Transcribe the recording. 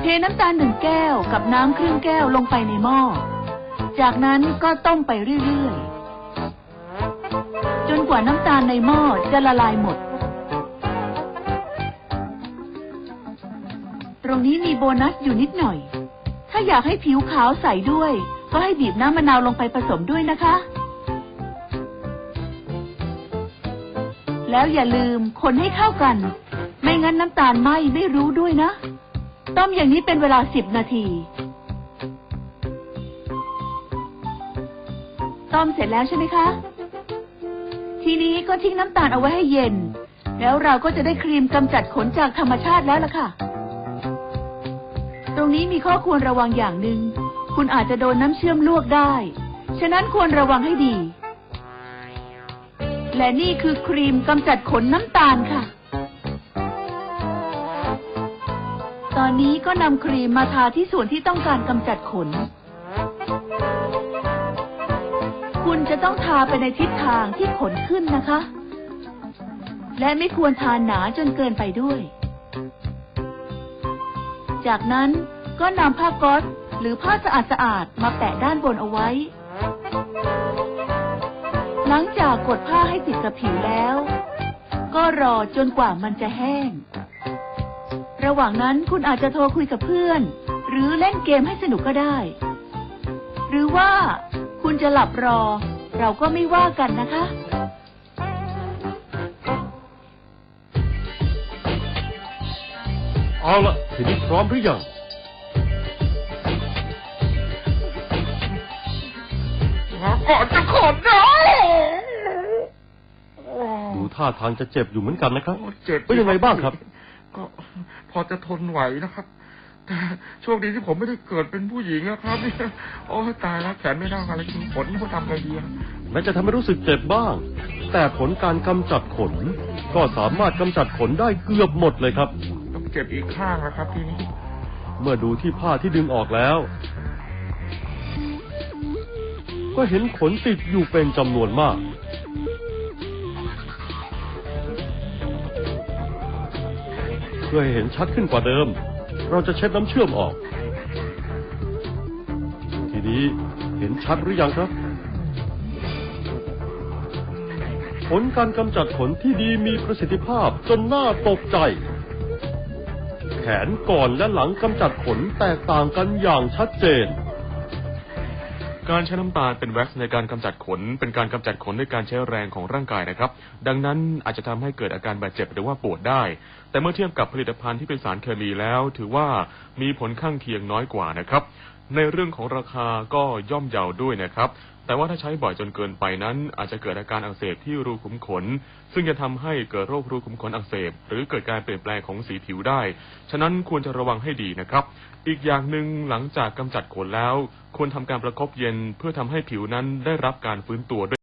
เทน้ำตาลหนึ่งแก้วกับน้ำครึ่งแก้วลงไปในหม้อ จากนั้นก็ต้มไปเรื่อยๆ จนกว่าน้ำตาลในหม้อจะละลายหมด ตรงนี้มีโบนัสอยู่นิดหน่อย ถ้าอยากให้ผิวขาวใสด้วย ก็ให้บีบน้ำมะนาวลงไปผสมด้วยนะคะ แล้วอย่าลืมคนให้เข้ากัน ไม่งั้นน้ำตาลไหมไม่รู้ด้วยนะ ต้มอย่างนี้เป็นเวลาสิบนาที ต้มเสร็จแล้วใช่ไหมคะ ทีนี้ก็ทิ้งน้ำตาลเอาไว้ให้เย็น แล้วเราก็จะได้ครีมกำจัดขนจากธรรมชาติแล้วล่ะค่ะ ตรงนี้มีข้อควรระวังอย่างหนึ่ง คุณอาจจะโดนน้ำเชื่อมลวกได้ ฉะนั้นควรระวังให้ดี และนี่คือครีมกำจัดขนน้ำตาลค่ะ อนนี้ก็นำครีมมาทาที่ส่วนที่ต้องการกำจัดขน คุณจะต้องทาไปในทิศทางที่ขนขึ้นนะคะ และไม่ควรทาหนาจนเกินไปด้วย จากนั้นก็นำผ้าก๊อซหรือผ้าสะอาดสะอาดมาแปะด้านบนเอาไว้ หลังจากกดผ้าให้ติดกับผิวแล้ว ก็รอจนกว่ามันจะแห้ง ระหว่างนั้นคุณอาจจะโทรคุยกับเพื่อน หรือเล่นเกมให้สนุกก็ได้ หรือว่าคุณจะหลับรอ เราก็ไม่ว่ากันนะคะเอาละทีนี้พร้อมหรือยังก่อนจะขนนะดูท่าทางจะเจ็บอยู่เหมือนกันนะครับ เจ็บ เป็นยังไงบ้างครับ ก็พอจะทนไหวนะครับ แต่โชคดีที่ผมไม่ได้เกิดเป็นผู้หญิงนะครับเนี่ยโอ้ยตายแล้วแขนไม่ได้อะไรกินขนเขาทำไงดีอะแม้จะทำให้รู้สึกเจ็บบ้าง แต่ผลการกำจัดขน ก็สามารถกำจัดขนได้เกือบหมดเลยครับต้องเจ็บอีกข้างแล้วครับทีนี้ เมื่อดูที่ผ้าที่ดึงออกแล้ว ก็เห็นขนติดอยู่เป็นจำนวนมาก พื่อให้เห็นชัดขึ้นกว่าเดิม เราจะเช็ดน้ำเชื่อมออก ทีนี้เห็นชัดหรือยังครับ ผลการกำจัดขนที่ดีมีประสิทธิภาพจนน่าตกใจ แขนก่อนและหลังกำจัดขนแตกต่างกันอย่างชัดเจน การใช้น้ำตาลเป็นแว็กซ์ในการกำจัดขน เป็นการกำจัดขนด้วยการใช้แรงของร่างกายนะครับ ดังนั้นอาจจะทำให้เกิดอาการบาดเจ็บหรือว่าปวดได้ แต่เมื่อเทียบกับผลิตภัณฑ์ที่เป็นสารเคมีแล้ว ถือว่ามีผลข้างเคียงน้อยกว่านะครับ ในเรื่องของราคาก็ย่อมเยาด้วยนะครับ แต่ว่าถ้าใช้บ่อยจนเกินไปนั้น อาจจะเกิดอาการอักเสบที่รูขุมขน ซึ่งจะทำให้เกิดโรครูขุมขนอักเสบ หรือเกิดการเปลี่ยนแปลงของสีผิวได้ ฉะนั้นควรจะระวังให้ดีนะครับ อีกอย่างหนึ่งหลังจากกำจัดขนแล้ว ควรทำการประคบเย็นเพื่อทำให้ผิวนั้นได้รับการฟื้นตัวด้วย